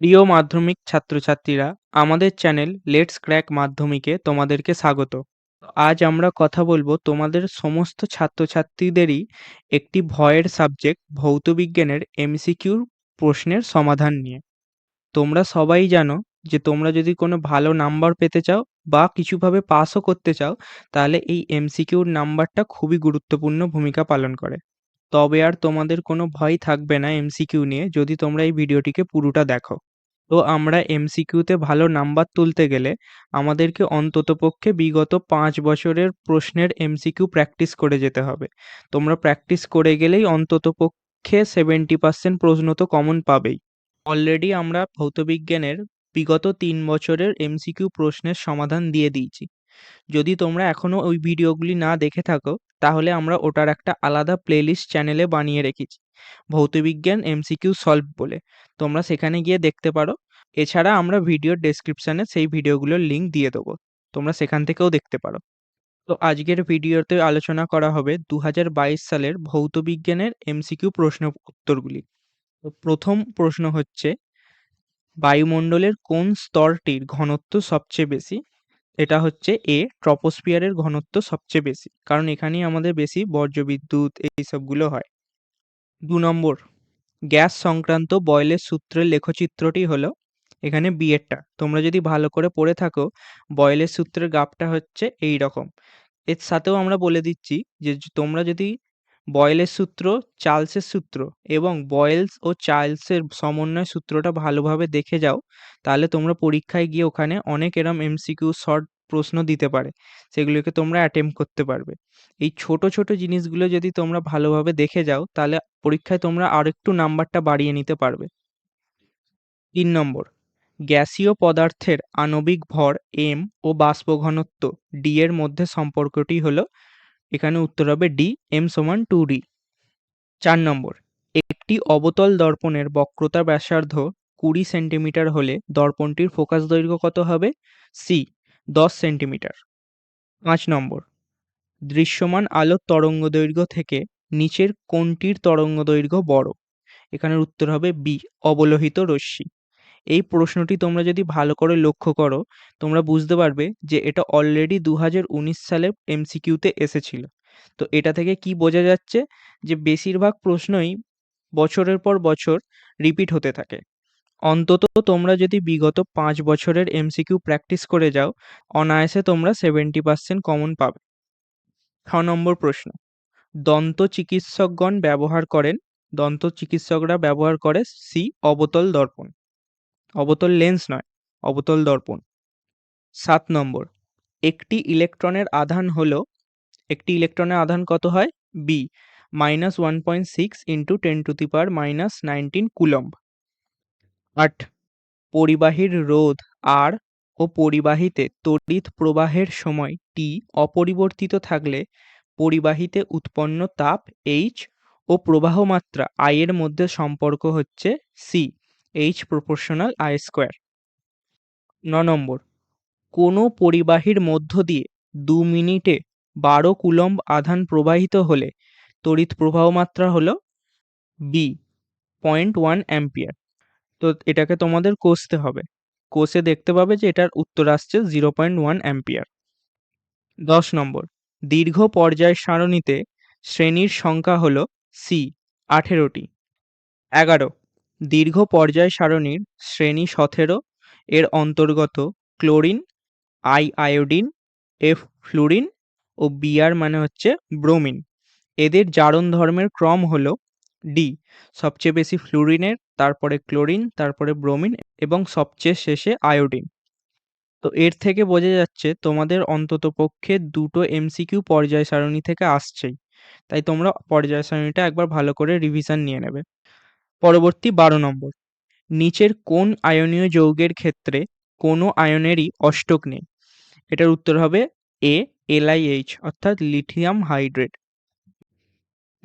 প্রিয় মাধ্যমিক ছাত্রছাত্রীরা, আমাদের চ্যানেল লেটস ক্র্যাক মাধ্যমিকে তোমাদেরকে স্বাগত। আজ আমরা কথা বলব তোমাদের সমস্ত ছাত্রছাত্রীদেরই একটি ভয়ের সাবজেক্ট ভৌতবিজ্ঞানের এমসিকিউর প্রশ্নের সমাধান নিয়ে। তোমরা সবাই জানো যে তোমরা যদি কোনো ভালো নাম্বার পেতে চাও বা কিছুভাবে পাসও করতে চাও, তাহলে এই এমসিকিউর নাম্বারটা খুবই গুরুত্বপূর্ণ ভূমিকা পালন করে। তবে আর তোমাদের কোনো ভয় থাকবে না এমসিকিউ নিয়ে যদি তোমরা এই ভিডিওটিকে পুরোটা দেখো। তো আমরা এমসিকিউতে ভালো নাম্বার তুলতে গেলে আমাদেরকে অন্ততপক্ষে বিগত পাঁচ বছরের প্রশ্নের এমসিকিউ প্র্যাকটিস করে যেতে হবে। তোমরা প্র্যাকটিস করে গেলেই অন্ততপক্ষে সেভেন্টি পার্সেন্ট প্রশ্ন তো কমন পাবেই। অলরেডি আমরা ভৌতবিজ্ঞানের বিগত তিন বছরের এমসিকিউ প্রশ্নের সমাধান দিয়ে দিয়েছি। যদি তোমরা এখনও ওই ভিডিওগুলি না দেখে থাকো, তাহলে আমরা ওটার একটা আলাদা প্লেলিস্ট চ্যানেলে বানিয়ে রেখেছি। ভৌতবিজ্ঞান এমসিকিউ সলভ বলে। তোমরা সেখানে গিয়ে দেখতে পারো। এছাড়া আমরা ভিডিওর ডেসক্রিপশানে সেই ভিডিওগুলোর লিঙ্ক দিয়ে দেবো। তোমরা সেখান থেকেও দেখতে পারো। তো আজকের ভিডিওতে আলোচনা করা হবে দু হাজার বাইশ সালের ভৌতবিজ্ঞানের এমসিকিউ প্রশ্ন উত্তরগুলি। তো প্রথম প্রশ্ন হচ্ছে, বায়ুমণ্ডলের কোন স্তরটির ঘনত্ব সবচেয়ে বেশি? এটা হচ্ছে এ ট্রপোস্ফিয়ারের ঘনত্ব সবচেয়ে বেশি, কারণ এখানেই আমাদের বেশি বর্জ্যবিদ্যুৎ এইসবগুলো হয়। দু নম্বর, গ্যাস সংক্রান্ত বয়েলের সূত্রের লেখচিত্রটি হলো এখানে বিয়েরটা তোমরা যদি ভালো করে পড়ে থাকো, বয়েলের সূত্রের গ্রাফটা হচ্ছে এই রকম এর সাথেও আমরা বলে দিচ্ছি যে তোমরা যদি বয়েলের সূত্র, চার্লসের সূত্র এবং বয়েলস ও চার্লসের সমন্বয় সূত্রটা ভালোভাবে দেখে যাও, তাহলে তোমরা পরীক্ষায় গিয়ে ওখানে অনেক এরম এমসিকিউ শর্ট প্রশ্ন দিতে পারে, সেগুলোকে তোমরা অ্যাটেম্প করতে পারবে। এই ছোট ছোট জিনিসগুলো যদি তোমরা ভালোভাবে দেখে যাও, তাহলে পরীক্ষায় তোমরা আরেকটু নাম্বারটা বাড়িয়ে নিতে পারবে। তিন নম্বর গ্যাসীয় পদার্থের আণবিক ভর এম ও বাষ্প ঘনত্ব ডি এর মধ্যে সম্পর্কটি হলো, এখানে উত্তর হবে ডি এম সমান টু ডি চার নম্বর, একটি অবতল দর্পণের বক্রতা ব্যাসার্ধ কুড়ি সেন্টিমিটার হলে দর্পণটির ফোকাস দৈর্ঘ্য কত হবে? সি দশ সেন্টিমিটার। পাঁচ নম্বর, দৃশ্যমান আলোর তরঙ্গ দৈর্ঘ্য থেকে নিচের কোনটির তরঙ্গ দৈর্ঘ্য বড়। এখানের উত্তর হবে বি অবলোহিত রশ্মি। এই প্রশ্নটি তোমরা যদি ভালো করে লক্ষ্য করো, তোমরা বুঝতে পারবে যে এটা অলরেডি দু হাজার উনিশ সালে এমসিকিউতে এসেছিল। তো এটা থেকে কি বোঝা যাচ্ছে যে বেশিরভাগ প্রশ্নই বছরের পর বছর রিপিট হতে থাকে। অন্তত তোমরা যদি বিগত পাঁচ বছরের এমসিকিউ প্র্যাকটিস করে যাও, অনায়াসে তোমরা সেভেন্টি পার্সেন্ট কমন পাবে। ছ নম্বর প্রশ্ন, দন্ত চিকিৎসকগণ ব্যবহার করেন, দন্ত চিকিৎসকরা ব্যবহার করে সি অবতল দর্পণ। অবতল লেন্স নয়, অবতল দর্পণ। সাত নম্বর, একটি ইলেকট্রনের আধান হলো, একটি ইলেকট্রনের আধান কত হয়? B minus one point six into ten to the power minus nineteen coulomb. আট, পরিবাহীর রোধ আর ও পরিবাহীতে তড়িৎ প্রবাহের সময় টি অপরিবর্তিত থাকলে পরিবাহীতে উৎপন্ন তাপ এইচ ও প্রবাহ মাত্রা আই এর মধ্যে সম্পর্ক হচ্ছে C H proportional I square ন নম্বর, কোনো পরিবাহীর মধ্য দিয়ে দু মিনিটে বারো কুলম্ব আধান প্রবাহিত হলে তড়িৎ প্রবাহ মাত্রা হলো বি পয়েন্ট ওয়ান অ্যাম্পিয়ার তো এটাকে তোমাদের কষতে হবে। কোষে দেখতে পাবে যে এটার উত্তর আসছে জিরো পয়েন্ট ওয়ান অ্যাম্পিয়ার দশ নম্বর, দীর্ঘ পর্যায় সারণীতে শ্রেণির সংখ্যা হল সি আঠেরোটি। এগারো দীর্ঘ পর্যায় সারণীর শ্রেণি সতেরো এর অন্তর্গত chlorine I iodine F fluorine O BR মানে হচ্ছে ব্রোমিন। এদের জারণ ধর্মের ক্রম হল ডি সবচেয়ে বেশি ফ্লুরিনের, তারপরে ক্লোরিন, তারপরে ব্রোমিন এবং সবচেয়ে শেষে আয়োডিন। তো এর থেকে বোঝা যাচ্ছে তোমাদের অন্তত পক্ষে দুটো এমসিকিউ পর্যায় সারণী থেকে আসছেই। তাই তোমরা পর্যায় সারণীটা একবার ভালো করে রিভিশন নিয়ে নেবে। পরবর্তী বারো নম্বর। নিচের কোন আয়নীয় যৌগের ক্ষেত্রে কোনো আয়নেরই অষ্টক নেই? এটার উত্তর হবে এ এলআইএইচ অর্থাৎ লিথিয়াম হাইড্রেট।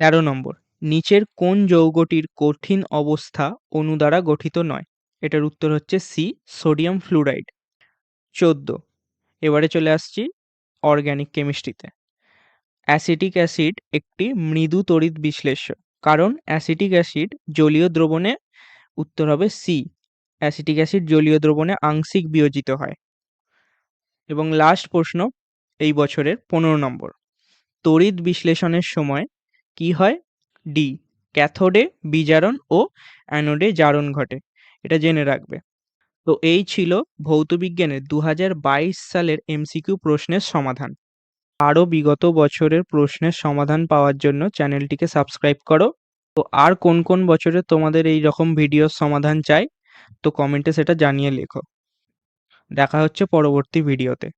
তেরো নম্বর। নিচের কোন যৌগটির কঠিন অবস্থা অণু দ্বারা গঠিত নয়? এটার উত্তর হচ্ছে সি সোডিয়াম ফ্লুরাইড। চোদ্দ। এবারে চলে আসছি অর্গ্যানিক কেমিস্ট্রিতে। অ্যাসিটিক অ্যাসিড একটি মৃদু তড়িৎ বিশ্লেষ্য। কারণ অ্যাসিটিক অ্যাসিড জলীয় দ্রবণে উত্তর হবে সি অ্যাসিটিক অ্যাসিড জলীয় দ্রবণে আংশিক বিয়োজিত হয়। এবং লাস্ট প্রশ্ন, এই বছরের পনেরো নম্বর। তড়িৎ বিশ্লেষণের সময় কি হয়? ডি ক্যাথোডে বিজারণ ও অ্যানোডে জারণ ঘটে। এটা জেনে রাখবে। তো এই ছিল ভৌতবিজ্ঞানের দু হাজার বাইশ সালের এমসিকিউ প্রশ্নের সমাধান। আরও বিগত বছরের প্রশ্নের সমাধান পাওয়ার জন্য চ্যানেলটিকে সাবস্ক্রাইব করো। তো আর কোন কোন বছরে তোমাদের এই রকম ভিডিওর সমাধান চাই? তো কমেন্টে সেটা জানিয়ে লেখো। দেখা হচ্ছে পরবর্তী ভিডিওতে।